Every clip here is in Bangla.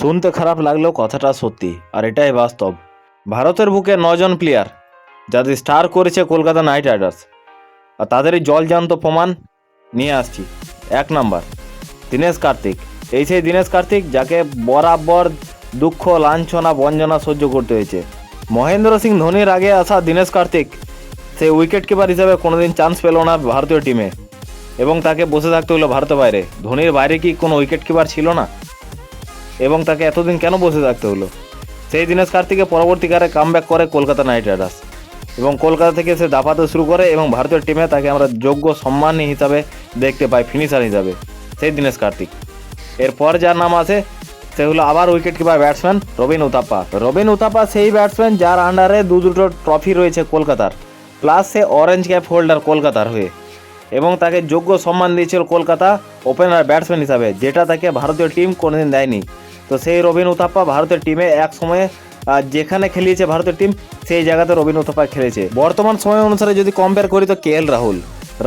শুনতে খারাপ লাগলেও কথাটা সত্যি, আর এটাই বাস্তব। ভারতের বুকে নজন প্লেয়ার যাদের স্টার করেছে কলকাতা নাইট রাইডার্স। আর তাদেরই জলজান্ত প্রমাণ নিয়ে আসছি। এক নাম্বার, দীনেশ কার্তিক। এই সেই দীনেশ কার্তিক যাকে বরাবর দুঃখ, লাঞ্ছনা, বঞ্জনা সহ্য করতে হয়েছে। মহেন্দ্র সিং ধোনির আগে আসা দীনেশ কার্তিক সে উইকেট কিপার হিসাবে কোনোদিন চান্স পেল না ভারতীয় টিমে এবং তাকে বসে থাকতে হলো ভারতের বাইরে। ধোনির বাইরে কি কোনো উইকেট কিপার ছিল না? এবং তাকে এতদিন কেন বসে থাকতে হলো? সেই দিনেশ কার্তিকে পরবর্তীকালে কামব্যাক করে কলকাতা নাইট রাইডার্স। এবং কলকাতা থেকে সে দাপাতে শুরু করে এবং ভারতীয় টিমে তাকে আমরা যোগ্য সম্মানী হিসাবে দেখতে পাই ফিনিশার হিসাবে, সেই দিনেশ কার্তিক। এরপর যার নাম আছে, সে হলো আবার wicket keeper batsman Robin Uthappa. Robin Uthappa সেই ব্যাটসম্যান যার আন্ডারে দু দুটো ট্রফি রয়েছে কলকাতার। প্লাস সে অরেঞ্জ ক্যাপ হোল্ডার কলকাতার হয়ে। এবং তাকে যোগ্য সম্মান দিয়েছিল কলকাতা ওপেনার ব্যাটসম্যান হিসাবে, যেটা তাকে ভারতীয় টিম কোনোদিন দেয়নি। তো সেই রবিন উথাপ্পা ভারতের টিমে এক সময়ে যেখানে খেলিয়েছে ভারতের টিম সেই জায়গাতে রবিন উথাপ্পা খেলেছে। বর্তমান সময় অনুসারে যদি কম্পেয়ার করি তো কে এল রাহুল?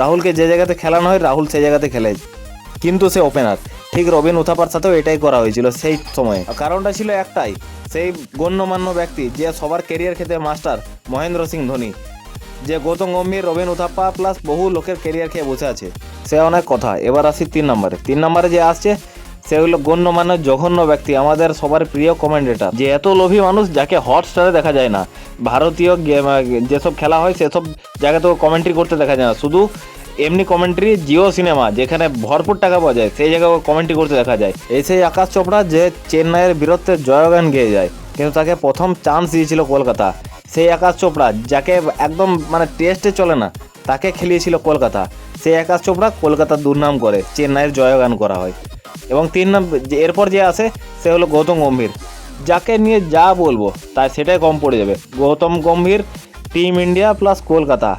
রাহুলকে যে জায়গাতে খেলানো হয়, রাহুল সেই জায়গাতে খেলে। কিন্তু সে ওপেনার ঠিক রবিন উথাপার সাথেও এটাই করা হয়েছিল সেই সময়ে। কারণটা ছিল একটাই, সেই গণ্যমান্য ব্যক্তি যে সবার কেরিয়ার ক্ষেত্রে মাস্টার মহেন্দ্র সিং ধোনি। যে গৌতম গম্ভীর, রবিন উথাপ্পা প্লাস বহু লোকের কেরিয়ার খেয়ে বসে আছে। সে অনেক কথা। এবার আসি তিন নম্বরে। তিন নম্বরে যে আসছে সে হলো গণ্যমান্য, জঘন্য ব্যক্তি। আমাদের সবার প্রিয় কমেন্ডেটার যে এত লোভী মানুষ যাকে হটস্টারে দেখা যায় না। ভারতীয় গেম যেসব খেলা হয়, সেসব জায়গাতেও কমেন্ট্রি করতে দেখা যায় না। শুধু এমনি কমেন্ট্রি জিও সিনেমা যেখানে ভরপুর টাকা পাওয়া যায়, সেই জায়গায় কমেন্ট্রি করতে দেখা যায়। এই সেই আকাশ চোপড়া যে চেন্নাইয়ের বিরুদ্ধে জয়গান গেয়ে যায়, কিন্তু তাকে প্রথম চান্স দিয়েছিল কলকাতা। সেই আকাশ চোপড়া, যাকে একদম মানে টেস্টে চলে না, তাকে খেলিয়েছিল কলকাতা। সেই আকাশ চোপড়া কলকাতার দুর্নাম করে, চেন্নাইয়ের জয়গান করা হয়। এবং তিন নম্বর এরপর যে আছে, সে হলো গৌতম গম্ভীর। যাকে নিয়ে যা বলব, তাই সেটাই কম পড়ে যাবে। Gautam Gambhir, team India plus Kolkata.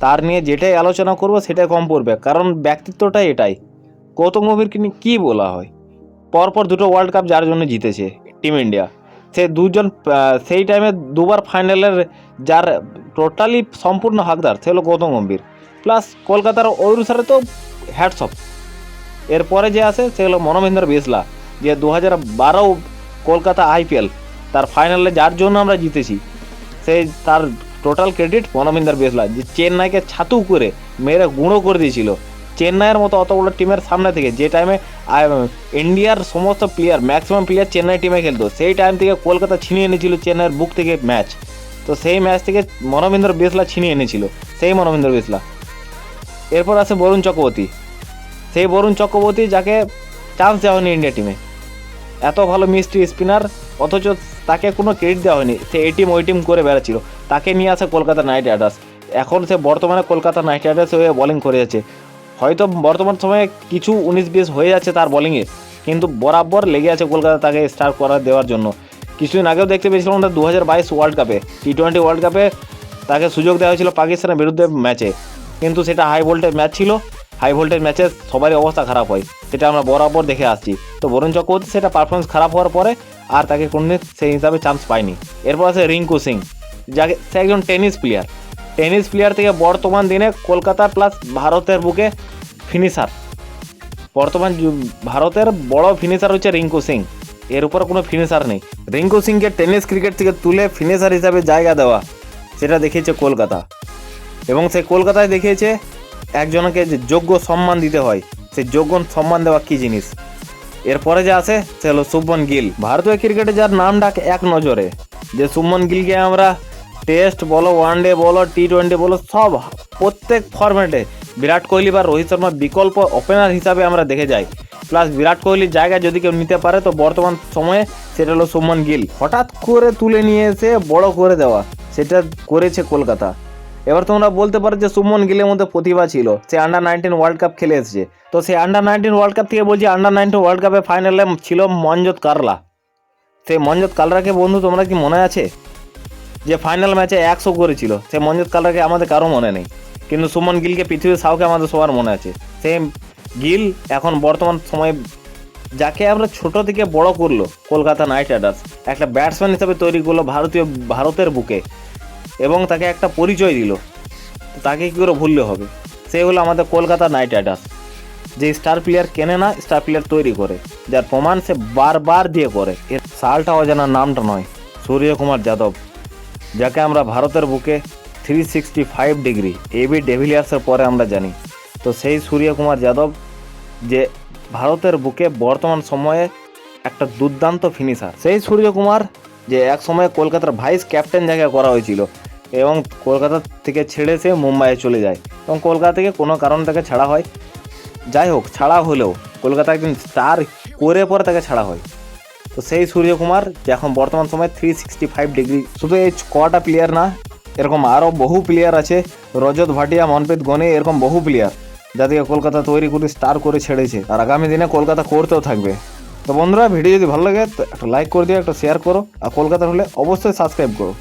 তার নিয়ে যেটাই আলোচনা করব, সেটাই কম পড়বে। কারণ ব্যক্তিত্বটাই এটাই। গৌতম গম্ভীরকে নিয়ে কী বলা হয়? পরপর দুটো ওয়ার্ল্ড কাপ যার জন্য জিতেছে টিম ইন্ডিয়া। সে দুজন সেই টাইমে দুবার ফাইনালের যার টোটালি সম্পূর্ণ হাকদার, সে হলো গৌতম গম্ভীর। প্লাস কলকাতার ওই অনুসারে তো হ্যাটসঅপ এরপরে যে আছে, সে হলো মনোমেন্দ্র বিসলা যে দু হাজার বারো কলকাতা আইপিএল, তার ফাইনালে যার জন্য আমরা জিতেছি সেই তার টোটাল ক্রেডিট মনোমিন্দর বেসলা যে চেন্নাইকে ছাতু করে মেরে গুঁড়ো করে দিয়েছিল। চেন্নাইয়ের মতো অত বড় টিমের সামনে থেকে যে টাইমে ইন্ডিয়ার সমস্ত প্লেয়ার ম্যাক্সিমাম প্লেয়ার চেন্নাই টিমে খেলতো, সেই টাইম থেকে কলকাতা ছিনিয়ে এনেছিল চেন্নাইয়ের বুক থেকে ম্যাচ তো সেই ম্যাচ থেকে মনোমিন্দর বেসলা ছিনিয়ে এনেছিল, সেই মনোমিন্দর বেসলা এরপর আছে বরুণ চক্রবর্তী সেই বরুণ চক্রবর্তী যাকে চান্স দেওয়া হয়নি ইন্ডিয়া টিমে এত ভালো মিষ্টি স্পিনার অথচ তাকে কোনো ক্রেডিট দেওয়া হয়নি। সে এই টিম ওই টিম করে বেড়াচ্ছিল। তাকে নিয়ে আসে কলকাতা নাইট রাইডার্স এখন সে বর্তমানে কলকাতা নাইট রাইডার্স হয়ে বোলিং করে যাচ্ছে। হয়তো বর্তমান সময়ে কিছু উনিশ বিশ হয়ে যাচ্ছে তার বোলিংয়ে কিন্তু বরাবর লেগে আছে কলকাতা তাকে স্টার করা দেওয়ার জন্য। কিছুদিন আগেও দেখতে পেয়েছিলাম দু হাজার বাইশ ওয়ার্ল্ড কাপে টি টোয়েন্টি ওয়ার্ল্ড কাপে তাকে সুযোগ দেওয়া হয়েছিল পাকিস্তানের বিরুদ্ধে ম্যাচে কিন্তু সেটা হাই ভোল্টেজ ম্যাচ ছিল। হাই ভোল্টেজ ম্যাচে সবারই অবস্থা খারাপ হয়, সেটা আমরা বরাবর দেখে আসছি। তো বরুণ চক্রবর্তী সেটা পারফরমেন্স খারাপ হওয়ার পরে আর তাকে কোনোদিন সেই হিসাবে চান্স পায়নি। এরপর আছে রিঙ্কু সিং, যাকে সে একজন টেনিস প্লেয়ার টেনিস প্লেয়ার থেকে বর্তমান দিনে কলকাতা প্লাস ভারতের বুকে ফিনিশার বর্তমান ভারতের বড় ফিনিশার হচ্ছে রিঙ্কু সিং। এর উপর কোনো ফিনিশার নেই। রিঙ্কু সিংকে টেনিস ক্রিকেট থেকে তুলে ফিনিশার হিসাবে জায়গা দেওয়া, সেটা দেখিয়েছে কলকাতা। এবং সে কলকাতায় দেখিয়েছে একজনকে যে যোগ্য সম্মান দিতে হয় সেই যোগ্য সম্মান দেওয়া কী জিনিস? এরপরে যে আছে, সে হলো শুভমন গিল। ভারতীয় ক্রিকেটে যার নাম ডাক এক নজরে। যে শুভমন গিলকে আমরা টেস্ট বলো, ওয়ান ডে বলো টি টোয়েন্টি বলো, সব প্রত্যেক ফরম্যাটে বিরাট কোহলি বা রোহিত শর্মা বিকল্প ওপেনার হিসাবে আমরা দেখে যাই। প্লাস বিরাট কোহলির জায়গা যদি কেউ নিতে পারে, তো বর্তমান সময়ে সেটা হলো শুভমন গিল। হঠাৎ করে তুলে নিয়ে এসে বড় করে দেওয়া, সেটা করেছে কলকাতা। এবার তোমরা বলতে পারো যে সুমন গিলের মধ্যে প্রতিভা ছিল। সে আন্ডার নাইনটিন ওয়ার্ল্ড কাপ খেলে এসেছে। তো সেই আন্ডার নাইনটিন ওয়ার্ল্ড কাপ থেকে বলছি আন্ডার নাইনটিন ওয়ার্ল্ড কাপে ফাইনালে ছিল মঞ্জত কারলা। সেই মঞ্জত কালরাকে বন্ধু, তোমরা কি মনে আছে? যে ফাইনাল ম্যাচে একশো করেছিল। সে মঞ্জত কালরাকে আমাদের কারও মনে নেই। কিন্তু সুমন গিলকে পৃথিবীর সাউকে আমাদের সবার মনে আছে। সে গিল এখন বর্তমান সময়ে যাকে আমরা ছোট থেকে বড় করল, কলকাতা নাইট রাইডার্স, একটা ব্যাটসম্যান হিসেবে তৈরি করল ভারতীয়, ভারতের বুকে। এবং তাকে একটা পরিচয় দিল। তাকে কী করে ভুললে হবে? সে হলো আমাদের কলকাতা নাইট রাইডার্স। যে স্টার প্লেয়ার কেনে না, স্টার প্লেয়ার তৈরি করে। যার প্রমাণ সে বারবার দিয়ে করে। এর সালটা অজানা নামটা নয় সূর্যকুমার যাদব, যাকে আমরা ভারতের বুকে three sixty five degree AB ডেভিলিয়ার্সের পরে আমরা জানি। তো সেই সূর্যকুমার যাদব যে ভারতের বুকে বর্তমান সময়ে একটা দুর্দান্ত ফিনিশার সেই সূর্যকুমার যে এক সময় কলকাতার ভাইস ক্যাপ্টেন জায়গায় করা হয়েছিল এবং কলকাতা থেকে ছেড়ে সে মুম্বাইয়ে চলে যায়। এবং কলকাতা থেকে কোনো কারণ তাকে ছাড়া হয়। যাই হোক, ছাড়া হলেও কলকাতা একদিন স্টার করে পরে তাকে ছাড়া হয়। তো সেই সূর্যকুমার, যে এখন বর্তমান সময় থ্রি সিক্সটি ফাইভ ডিগ্রি শুধু এই কটা প্লেয়ার না, এরকম আরও বহু প্লেয়ার আছে। রজত ভাটিয়া, মনপ্রীত গনি, এরকম বহু প্লেয়ার যাদেরকে কলকাতা তৈরি করে স্টার করে ছেড়েছে। আর আগামী দিনে কলকাতা করতেও থাকবে। তো বন্ধুরা ভিডিও যদি ভালো লাগে, তো একটা লাইক করে দিও, একটা শেয়ার করো। আর কলকাতা হলে অবশ্যই সাবস্ক্রাইব করো।